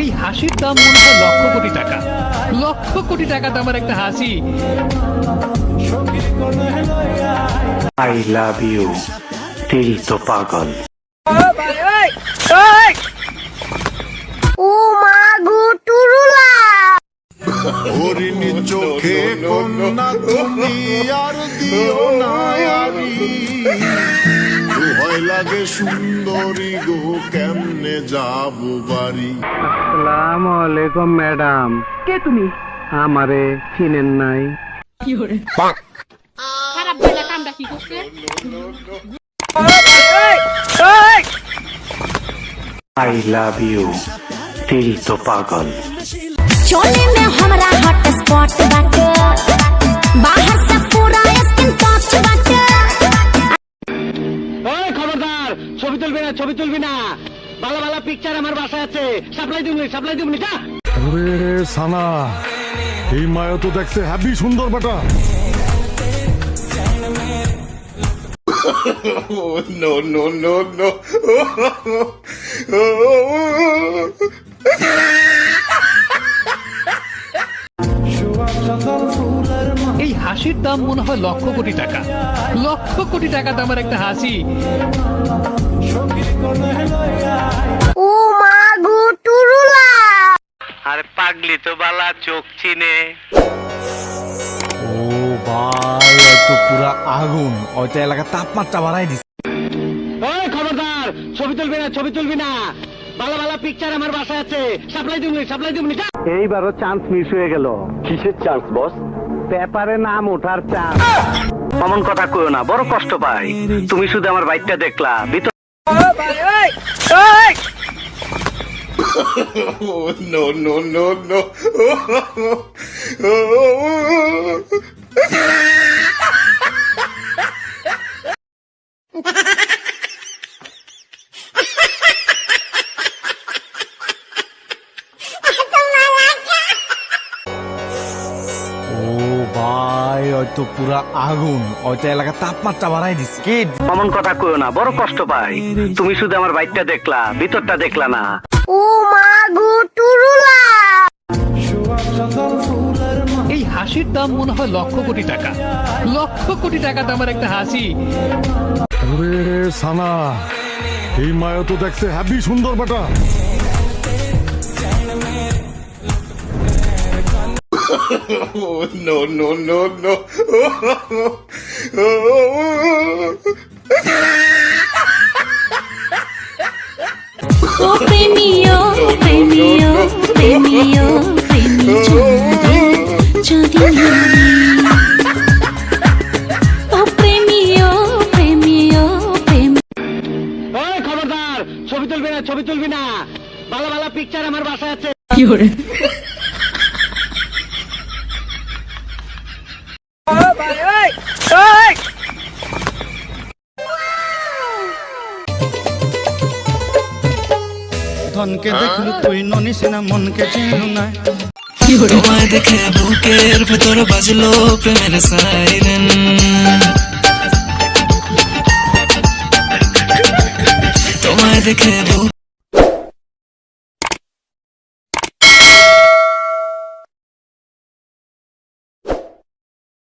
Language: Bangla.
এই হাসির দাম মনে হয় লক্ষ কোটি টাকা। লক্ষ কোটি টাকা দামের একটা হাসি। আই লাভ ইউ দিল তো পাগল। ও মা গো টুরুলা হরিণী চোখে কন্যা তুমি আর দিও না আরি। লাগে সুন্দরী গো কেমনে যাব বাড়ি? আসসালামু আলাইকুম ম্যাডাম। কে তুমি? আমারে চিনেন নাই। কি করে? আই লাভ ইউ দিল তো পাগল। চলে না হামরা হট স্পট ছবি তুলবি না ছবি তুলবি না। ভালো ভালো পিকচার আমার বাসায় আছে। সাপ্লাই দিবনি সাপ্লাই দিবনি যা। ওরে সানা এই মায়া তো দেখতে হ্যাপি সুন্দর বেটা। No, no, no, no. এই হাসির দাম মনে হয় লক্ষ কোটি টাকা। লক্ষ কোটি টাকা দামের একটা হাসি। পাগলি তো বালা চোখ চিনে। ও ভাই পুরা আগুন। এলাকার তাপমাত্রা বাড়াই দিচ্ছে ওই খবরদার ছবি তুলবি না ছবি তুলবি না। ভালো ভালো পিকচার আমার বাসায় আছে। সাপ্লাই দিবনি সাপ্লাই দিবনি এইবারও চান্স মিস হয়ে গেল। কিসের চান্স বস পেপারে নাম ওঠার চান্স অমন কথা কইও না বড় কষ্ট পাই তুমি শুধু আমার বাইকটা দেখলা ভিতর no, no, no, no. ও ভাই হয়তো পুরা আগুন। হয়তো এলাকার তাপমাত্রা বাড়াই দিচ্ছে কি? অমন কথা কইও না বড় কষ্ট পাই। তুমি শুধু আমার বাইকটা দেখলা ভিতরটা দেখলা না। ও মা গো টুরুলা এই হাসির দাম মনে হয় লক্ষ কোটি টাকা। লক্ষ কোটি টাকা দামের একটা হাসি। সানা এই মায়া তো দেখতে হ্যাপি সুন্দর বেটা। No, no, no, no. প্রেমিও প্রেমিও প্রেমিও প্রেমি যদি ও প্রেমিও প্রেমিও প্রেমি ওই খবরদার ছবি তুলবি না ছবি তুলবি না। ভালো ভালো পিকচার আমার বাসায় আছে। ধনকে দেখলু, তুই ননিস না মনকে চিনু না। তোমায় দেখে বুকের ভেতর বাজলো প্রেমের সাইরেন তোমায় দেখে